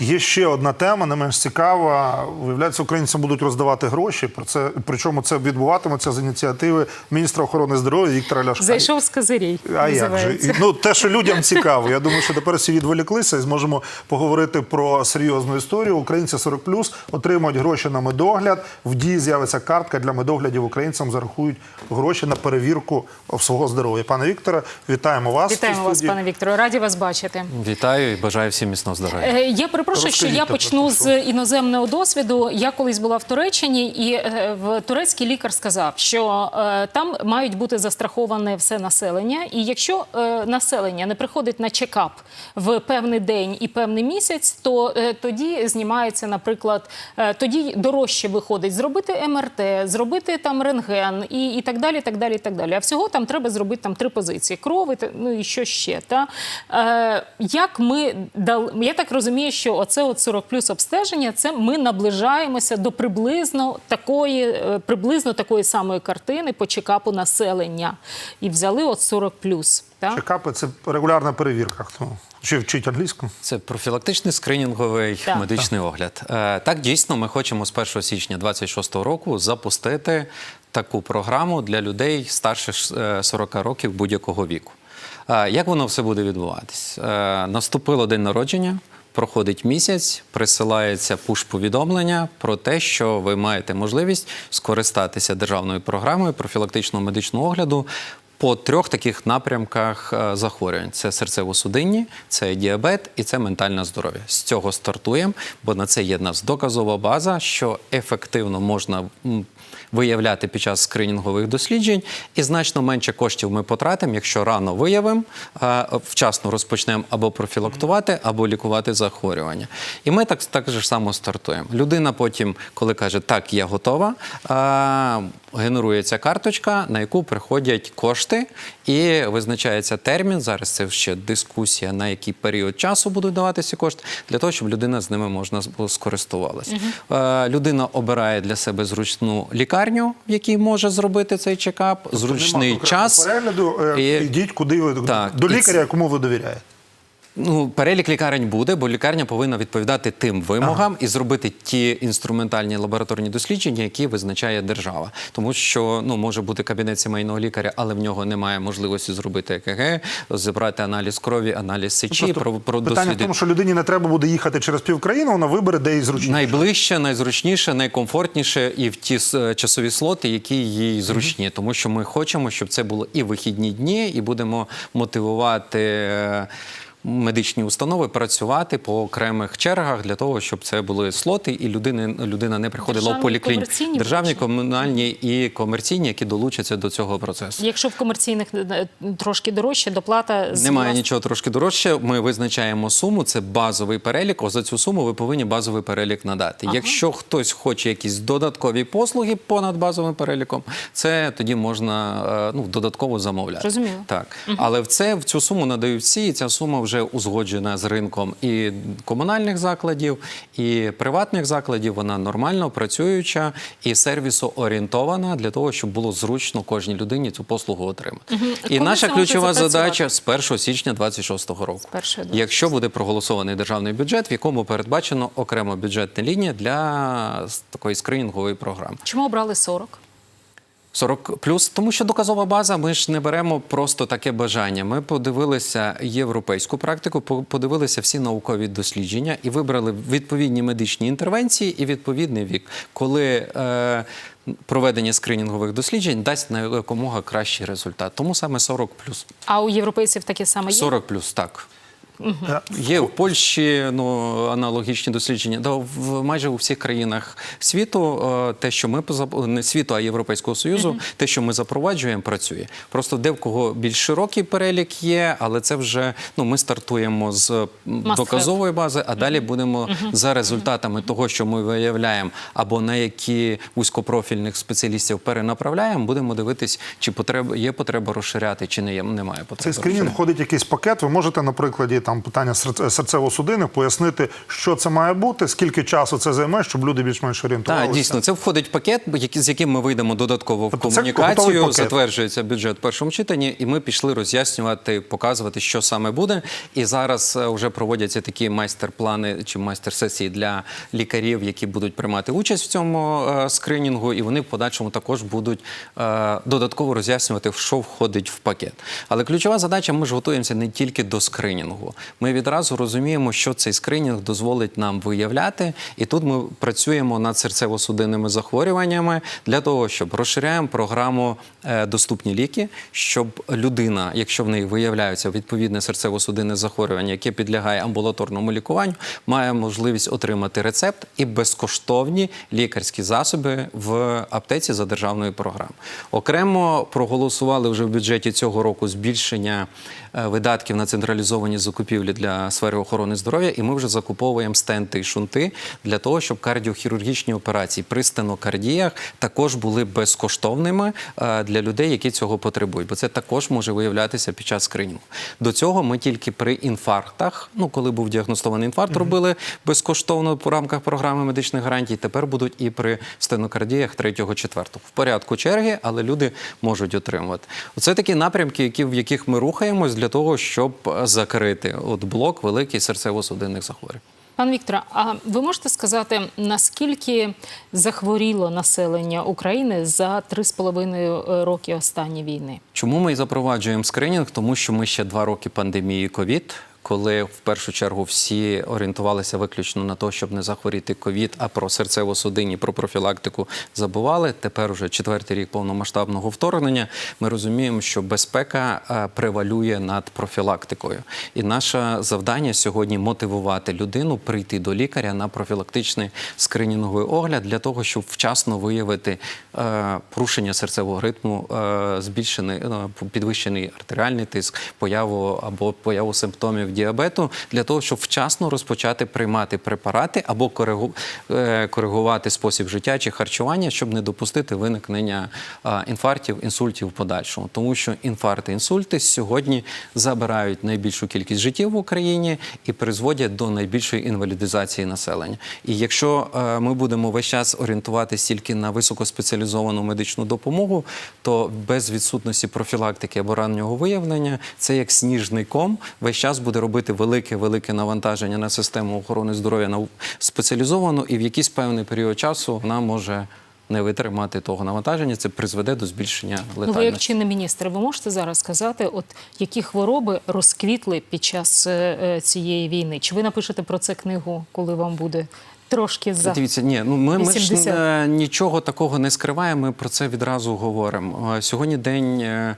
Є ще одна тема, не менш цікава. Виявляється, українцям будуть роздавати гроші. Про це причому це відбуватиметься з ініціативи міністра охорони здоров'я Віктора Ляшка. Зайшов з козирей. А як же? І, Ну, те, що людям цікаво. Я думаю, що тепер всі відволіклися і зможемо поговорити про серйозну історію. Українці 40+, отримують гроші на медогляд. В дії з'явиться картка для медоглядів. Українцям зарахують гроші на перевірку свого здоров'я. Пане Вікторе, вітаємо вас. Вітаємо вас, пане Вікторе. Раді вас бачити. Вітаю і бажаю всім міцного здоров'я. Перепрошую, що я почну з іноземного досвіду. Я колись була в Туреччині, і е, в турецький лікар сказав, що е, там мають бути застраховане все населення. І якщо е, населення не приходить на чекап в певний день і певний місяць, то тоді знімається, наприклад, тоді дорожче виходить зробити МРТ, зробити там рентген і, і так далі. так далі, так далі. А всього там треба зробити там три позиції: кров, і та- ну і що ще. Та? Як ми дали, я так розумію, що оце от 40 плюс обстеження, це ми наближаємося до приблизно такої, е, приблизно такої самої картини по чекапу населення. І взяли от 40 плюс. Чекапи це регулярна перевірка. Хто чи вчить англійську? Це профілактичний скринінговий Так. медичний огляд. Е, Так, дійсно, ми хочемо з 1 січня 2026 року запустити таку програму для людей старше е, 40 років будь-якого віку. Е, Як воно все буде відбуватись? Е, Наступило день народження. Проходить місяць, присилається пуш-повідомлення про те, що ви маєте можливість скористатися державною програмою профілактичного медичного огляду по трьох таких напрямках е, захворювань: це серцево-судинні, це діабет і це ментальне здоров'я. З цього стартуємо, бо на це є в нас доказова база, що ефективно можна виявляти під час скринінгових досліджень, і значно менше коштів ми потратимо, якщо рано виявимо, е, вчасно розпочнемо або профілактувати, або лікувати захворювання. І ми так, так же само стартуємо. Людина потім, коли каже, так, я готова, е, генерується карточка, на яку приходять кошти, і визначається термін. Зараз це ще дискусія, на який період часу будуть даватися кошти, для того, щоб людина з ними можна скористувалася. Е, людина обирає для себе зручну лікарню, в якій може зробити цей чекап, зручний Тобто час. перегляду. е, І- Ідіть, куди ви Так, до лікаря, це- якому ви довіряєте. Ну, перелік лікарень буде, бо лікарня повинна відповідати тим вимогам і зробити ті інструментальні лабораторні дослідження, які визначає держава. Тому що ну може бути кабінет сімейного лікаря, але в нього немає можливості зробити ЕКГ, зібрати аналіз крові, аналіз сечі, Просто про, про Питання в тому, що людині не треба буде їхати через півкраїни, вона вибере, де їй зручніше. Найближче, найзручніше, найкомфортніше і в ті е, часові слоти, які їй зручні, тому що ми хочемо, щоб це було і вихідні дні, і будемо мотивувати. Е, Медичні установи працювати по окремих чергах для того, щоб це були слоти, і людини, людина не приходила в поліклініку. Державні, комунальні і комерційні, які долучаться до цього процесу. Якщо в комерційних е, трошки дорожче, доплата з Немає влас- нічого трошки дорожче. Ми визначаємо суму. Це базовий перелік. О, за цю суму ви повинні базовий перелік надати. Якщо хтось хоче якісь додаткові послуги понад базовим переліком, це тоді можна е, ну додатково замовляти. Зрозуміло. Так, але в це в цю суму надають всі, і ця сума вже узгоджена з ринком і комунальних закладів, і приватних закладів. Вона нормально працююча і сервісоорієнтована для того, щоб було зручно кожній людині цю послугу отримати. І Коли наша ключова задача з 1 січня 26 року. З 1 до- Якщо буде проголосований державний бюджет, в якому передбачено окрема бюджетна лінія для такої скринінгової програми. Чому обрали 40? 40 плюс, тому що доказова база. Ми ж не беремо просто таке бажання. Ми подивилися європейську практику, по- подивилися всі наукові дослідження і вибрали відповідні медичні інтервенції і відповідний вік, коли е, проведення скринінгових досліджень дасть на якомога кращий результат. Тому саме 40 плюс. А у європейців таке саме є? 40 плюс, так. Є в Польщі ну, аналогічні дослідження. Да, в майже у всіх країнах світу е, те, що ми не світу, а Європейського Союзу, те, що ми запроваджуємо, працює. Просто де в кого більш широкий перелік є, але це вже ну ми стартуємо з доказової бази, а далі будемо за результатами того, що ми виявляємо, або на які вузькопрофільних спеціалістів перенаправляємо, будемо дивитись, чи потреба є потреба розширяти, чи не є немає потреби. Цей скринінг входить якийсь пакет. Ви можете, на прикладі там питання серце- серцево-судинних, пояснити, що це має бути, скільки часу це займе, щоб люди більш-менш орієнтувалися. Так, дійсно, це входить в пакет, з яким ми вийдемо додатково в Тобто комунікацію. Затверджується бюджет в першому читанні, і ми пішли роз'яснювати, показувати, що саме буде. І зараз е, вже проводяться такі майстер-плани чи майстер-сесії для лікарів, які будуть приймати участь в цьому е, скринінгу, і вони в подальшому також будуть е, додатково роз'яснювати, що входить в пакет. Але ключова задача: ми ж готуємося не тільки до скринінгу. Ми відразу розуміємо, що цей скринінг дозволить нам виявляти, і тут ми працюємо над серцево-судинними захворюваннями для того, щоб розширяємо програму е, доступні ліки, щоб людина, якщо в неї виявляється відповідне серцево-судинне захворювання, яке підлягає амбулаторному лікуванню, має можливість отримати рецепт і безкоштовні лікарські засоби в аптеці за державною програмою. Окремо проголосували вже в бюджеті цього року збільшення е, видатків на централізовані закупівлі для сфери охорони здоров'я, і ми вже закуповуємо стенти і шунти для того, щоб кардіохірургічні операції при стенокардіях також були безкоштовними е, для людей, які цього потребують, бо це також може виявлятися під час скринінгу. До цього ми тільки при інфарктах, ну коли був діагностований інфаркт, робили безкоштовно по рамках програми медичних гарантій. Тепер будуть і при стенокардіях 3-4. В порядку черги, але люди можуть отримувати. Оце такі напрямки, які, в яких ми рухаємось для того, щоб е, закрити от блок великий серцево-судинних захворювань. Пан Віктора, а ви можете сказати, наскільки захворіло населення України за три з половиною роки останньої війни? Чому ми і запроваджуємо скринінг? Тому що ми ще два роки пандемії ковід. Коли в першу чергу всі орієнтувалися виключно на те, щоб не захворіти ковід, а про серцево-судинні, про профілактику забували. Тепер уже четвертий рік повномасштабного вторгнення. Ми розуміємо, що безпека е, превалює над профілактикою. І наше завдання сьогодні мотивувати людину прийти до лікаря на профілактичний скринінговий огляд для того, щоб вчасно виявити е, порушення серцевого ритму, е, збільшений підвищений артеріальний тиск, появу або появу симптомів діабету, для того, щоб вчасно розпочати приймати препарати або е, коригувати спосіб життя чи харчування, щоб не допустити виникнення інфарктів, інсультів в подальшому. Тому що інфаркти, інсульти сьогодні забирають найбільшу кількість життів в Україні і призводять до найбільшої інвалідизації населення. І якщо е, ми будемо весь час орієнтуватися тільки на високоспеціалізовану медичну допомогу, то без відсутності профілактики або раннього виявлення це як сніжний ком весь час буде робити велике велике навантаження на систему охорони здоров'я на спеціалізовану, і в якийсь певний період часу вона може не витримати того навантаження. Це призведе до збільшення Ну, ви як летальності. чинний міністр, ви можете зараз сказати, от які хвороби розквітли під час е, е, цієї війни? Чи ви напишете про це книгу, коли вам буде трошки за Дивіться, ні, ну ми, ми ж е, нічого такого не скриваємо. Ми про це відразу говоримо. Е, Сьогодні день. е,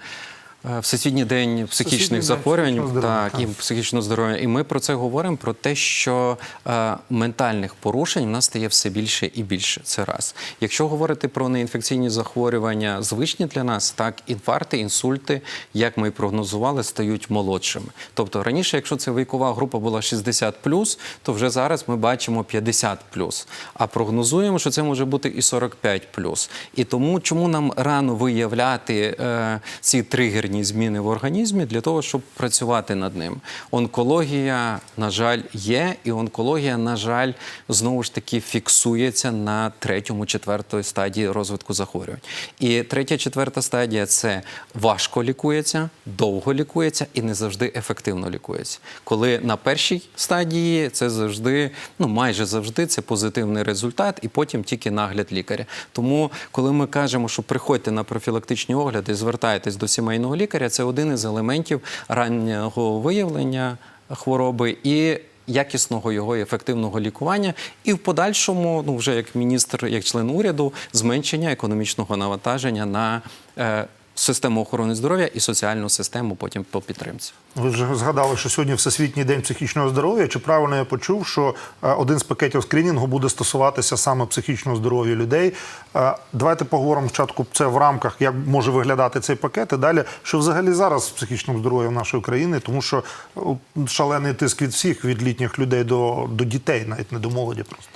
Всесвітній день психічних Всесвітній день захворювань, так, так. і психічного здоров'я. І ми про це говоримо: про те, що е, ментальних порушень в нас стає все більше і більше. Це раз. Якщо говорити про неінфекційні захворювання, звичні для нас, так інфаркти, інсульти, як ми і прогнозували, стають молодшими. Тобто раніше, якщо це вікова група була 60+, то вже зараз ми бачимо 50+. А прогнозуємо, що це може бути і 45+. І тому, чому нам рано виявляти е, ці тригерні зміни в організмі для того, щоб працювати над ним. Онкологія, на жаль, є, і онкологія, на жаль, знову ж таки фіксується на третьому, четвертої стадії розвитку захворювань. І третя, четверта стадія це важко лікується, довго лікується і не завжди ефективно лікується. Коли на першій стадії це завжди, ну майже завжди, це позитивний результат, і потім тільки нагляд лікаря. Тому, коли ми кажемо, що приходьте на профілактичні огляди, звертайтесь до сімейного лікаря, це один із елементів раннього виявлення хвороби і. Якісного його ефективного лікування, і в подальшому, ну вже як міністр, як член уряду, зменшення економічного навантаження на е, систему охорони здоров'я і соціальну систему потім по підтримці. Ви вже згадали, що сьогодні Всесвітній день психічного здоров'я. Чи правильно я почув, що е, один з пакетів скринінгу буде стосуватися саме психічного здоров'я людей? Е, Давайте поговоримо спочатку це в рамках, як може виглядати цей пакет, і далі, що взагалі зараз з психічним здоров'ям нашої країни, тому що е, шалений тиск від всіх, від літніх людей до, до дітей, навіть не до молоді просто.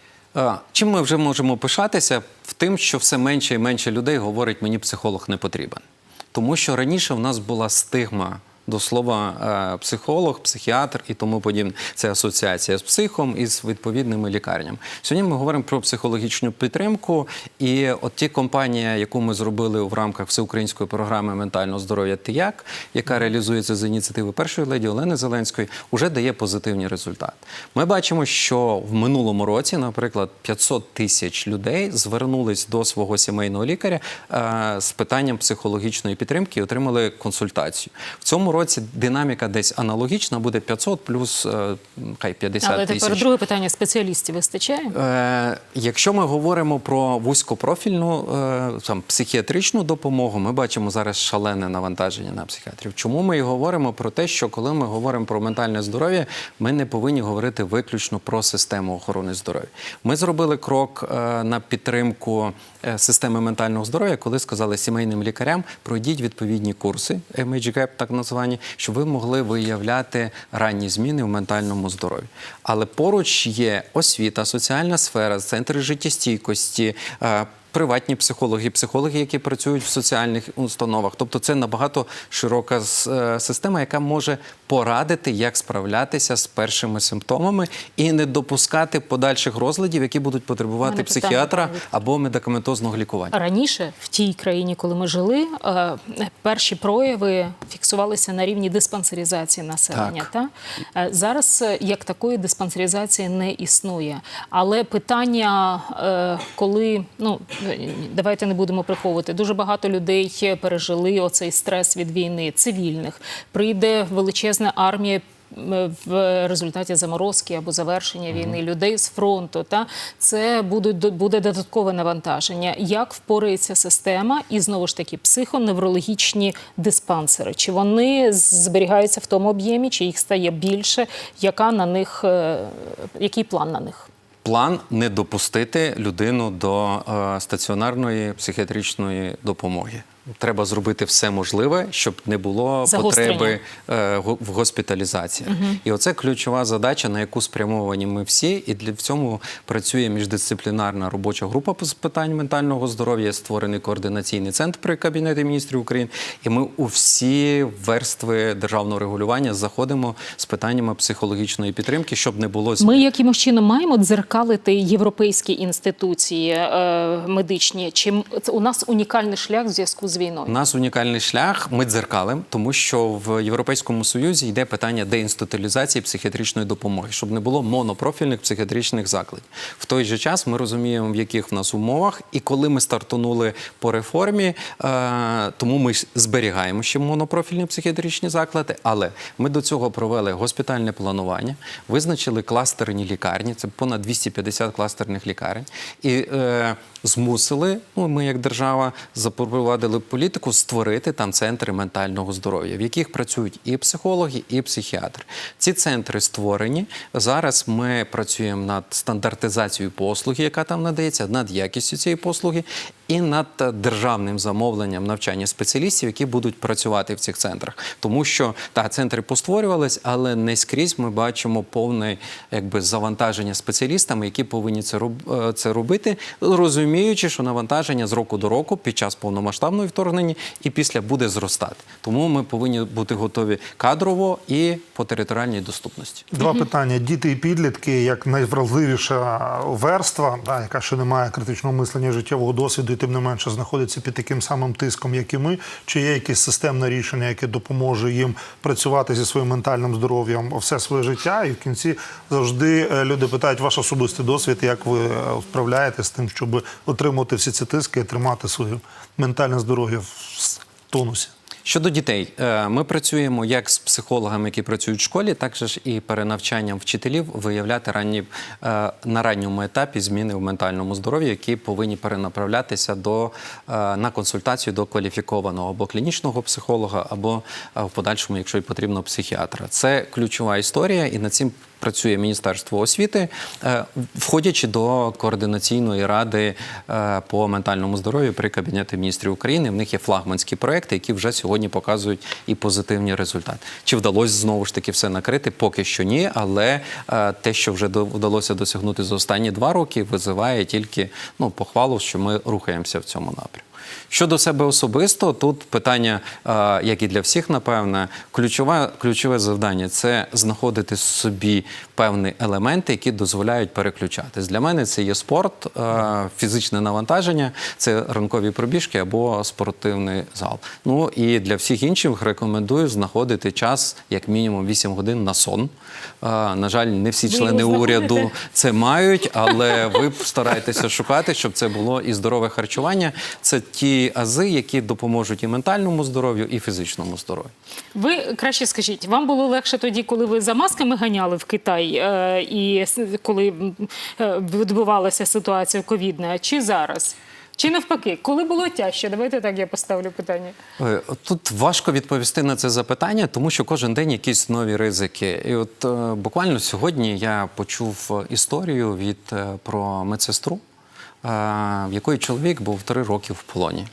Чим ми вже можемо пишатися? В тим, що все менше і менше людей говорить, мені психолог не потрібен. Тому що раніше в нас була стигма до слова е, психолог, психіатр і тому подібне. Це асоціація з психом і з відповідними лікарнями. Сьогодні ми говоримо про психологічну підтримку. І от ті компанії, яку ми зробили в рамках всеукраїнської програми ментального здоров'я ТИЯК, яка реалізується з ініціативи першої леді Олени Зеленської, вже дає позитивні результати. Ми бачимо, що в минулому році, наприклад, 500 тисяч людей звернулись до свого сімейного лікаря е, з питанням психологічної підтримки і отримали консультацію. В цьому році динаміка десь аналогічна, буде 500 плюс е, хай 50 Але тисяч. тепер друге питання: спеціалістів вистачає? Е, якщо ми говоримо про вузькопрофільну е, там, психіатричну допомогу, ми бачимо зараз шалене навантаження на психіатрів. Чому ми і говоримо про те, що коли ми говоримо про ментальне здоров'я, ми не повинні говорити виключно про систему охорони здоров'я. Ми зробили крок е, на підтримку е, системи ментального здоров'я, коли сказали сімейним лікарям, пройдіть відповідні курси, MHGAP так названі, щоб ви могли виявляти ранні зміни в ментальному здоров'ї. Але поруч є освіта, соціальна сфера, центри життєстійкості. Приватні психологи, психологи, які працюють в соціальних установах, тобто це набагато широка е, система, яка може порадити, як справлятися з першими симптомами і не допускати подальших розладів, які будуть потребувати психіатра або медикаментозного лікування. Раніше в тій країні, коли ми жили, е, перші прояви фіксувалися на рівні диспансеризації населення. Та? Е, Зараз як такої диспансеризації не існує. Але питання, коли ну давайте не будемо приховувати, дуже багато людей пережили оцей стрес від війни, цивільних. Прийде величезна армія в результаті заморозки або завершення війни людей з фронту. Та це буде, буде додаткове навантаження. Як впорається система і знову ж таки психоневрологічні диспансери? Чи вони зберігаються в тому об'ємі, чи їх стає більше? Яка на них е, який план на них? План не допустити людину до е, стаціонарної психіатричної допомоги. Треба зробити все можливе, щоб не було потреби е, в госпіталізації. І оце ключова задача, на яку спрямовані ми всі. І для в цьому працює міждисциплінарна робоча група з питань ментального здоров'я. Створений координаційний центр при кабінеті міністрів України. І ми у всі верстви державного регулювання заходимо з питаннями психологічної підтримки, щоб не було Ми якимось чином маємо дзеркалити європейські інституції е, медичні? Чи м- це у нас унікальний шлях в зв'язку з У нас унікальний шлях. Ми дзеркалим, тому що в Європейському Союзі йде питання деінституалізації психіатричної допомоги, щоб не було монопрофільних психіатричних закладів. В той же час ми розуміємо, в яких в нас умовах, і коли ми стартанули по реформі, е, тому ми зберігаємо ще монопрофільні психіатричні заклади, але ми до цього провели госпітальне планування, визначили кластерні лікарні. Це понад 250 кластерних лікарень, і е, змусили. Ну, ми як держава запровадили політику створити там центри ментального здоров'я, в яких працюють і психологи, і психіатри. Ці центри створені. Зараз ми працюємо над стандартизацією послуги, яка там надається, над якістю цієї послуги, і над державним замовленням навчання спеціалістів, які будуть працювати в цих центрах. Тому що та центри постворювались, але не скрізь ми бачимо повне якби завантаження спеціалістами, які повинні це е, це робити, розуміючи, що навантаження з року до року під час повномасштабного вторгнення і після буде зростати. Тому ми повинні бути готові кадрово і по територіальній доступності. Два питання: діти і підлітки, як найвразливіша верства, да, яка ще не має критичного мислення життєвого досвіду, тим не менше знаходиться під таким самим тиском, як і ми. Чи є якесь системне рішення, яке допоможе їм працювати зі своїм ментальним здоров'ям все своє життя? І в кінці завжди е, люди питають ваш особистий досвід, як ви е, справляєтесь з тим, щоб отримувати всі ці тиски і тримати своє ментальне здоров'я в тонусі. Щодо дітей, е, ми працюємо як з психологами, які працюють в школі, так же і перенавчанням вчителів виявляти ранні е, на ранньому етапі зміни в ментальному здоров'ї, які повинні перенаправлятися до е, на консультацію до кваліфікованого або клінічного психолога, або в подальшому, якщо й потрібно, психіатра. Це ключова історія, і над цим працює Міністерство освіти, е, входячи до координаційної ради е, по ментальному здоров'ю при Кабінеті міністрів України. В них є флагманські проекти, які вже сьогодні показують і позитивні результати. Чи вдалося знову ж таки все накрити? Поки що ні, але е, те, що вже вдалося досягнути за останні два роки, визиває тільки ну, похвалу, що ми рухаємося в цьому напрямку. Щодо себе особисто, тут питання, е, як і для всіх, напевне, ключове, ключове завдання це знаходити собі певні елементи, які дозволяють переключатись. Для мене це є спорт, е, фізичне навантаження, це ранкові пробіжки або спортивний зал. Ну і для всіх інших рекомендую знаходити час як мінімум 8 годин на сон. Е, На жаль, не всі члени уряду це мають, але ви стараєтеся шукати, щоб це було і здорове харчування. Це ті ази, які допоможуть і ментальному здоров'ю, і фізичному здоров'ю. Ви краще скажіть, вам було легше тоді, коли ви за масками ганяли в Китай, е, і коли е, відбувалася ситуація ковідна, чи зараз? Чи навпаки, коли було тяжче? Давайте так я поставлю питання. Е, Тут важко відповісти на це запитання, тому що кожен день якісь нові ризики. І от е, буквально сьогодні я почув історію від про медсестру, в якої чоловік був три роки в полоні.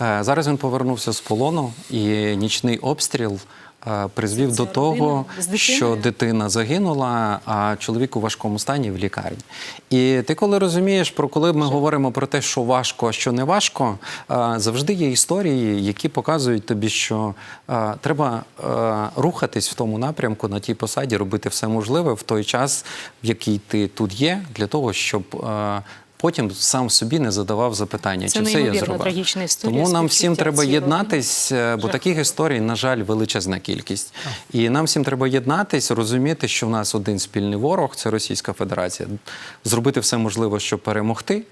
Е, Зараз він повернувся з полону, і нічний обстріл е, призвів Це до того, що дитина загинула, а чоловік у важкому стані в лікарні. І ти коли розумієш, про коли ми говоримо про те, що важко, а що не важко, е, завжди є історії, які показують тобі, що е, треба е, рухатись в тому напрямку на тій посаді, робити все можливе в той час, в який ти тут є, для того, щоб. Е, Потім сам собі не задавав запитання, Це чи це я зробив. трагічна історія, Тому нам всім треба єднатись, бо бо таких історій, на жаль, величезна кількість. І нам всім треба єднатись, розуміти, що в нас один спільний ворог це Російська Федерація. Зробити все можливе, щоб перемогти,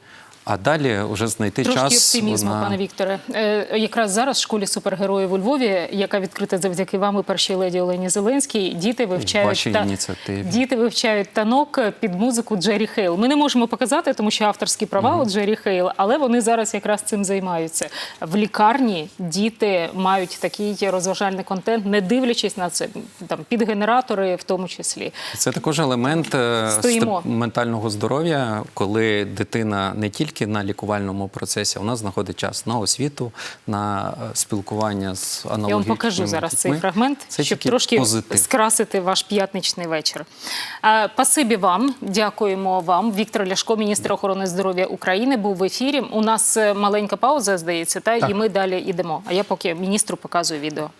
а далі вже знайти Трошки час оптимізму, на... пане Вікторе. Е, якраз зараз в школі супергероїв у Львові, яка відкрита завдяки вам і першій леді Олені Зеленській, діти вивчають вашій ініціативі. діти вивчають танок під музику Джері Хейл. Ми не можемо показати, тому що авторські права у Джері Хейл, але вони зараз якраз цим займаються. В лікарні діти мають такий розважальний контент, не дивлячись на це там під генератори, в тому числі. Це також елемент е, Стоїмо. ментального здоров'я, коли дитина не тільки на лікувальному процесі, а вона знаходить час на освіту, на е, спілкування з аналогічними Я вам покажу зараз цей фрагмент, Це щоб трошки позитив. скрасити ваш п'ятничний вечір. Е, Пасибі вам, дякуємо вам. Віктор Ляшко, міністр охорони здоров'я України, був в ефірі. У нас е, маленька пауза, здається, та і ми далі йдемо. А я поки міністру показую відео.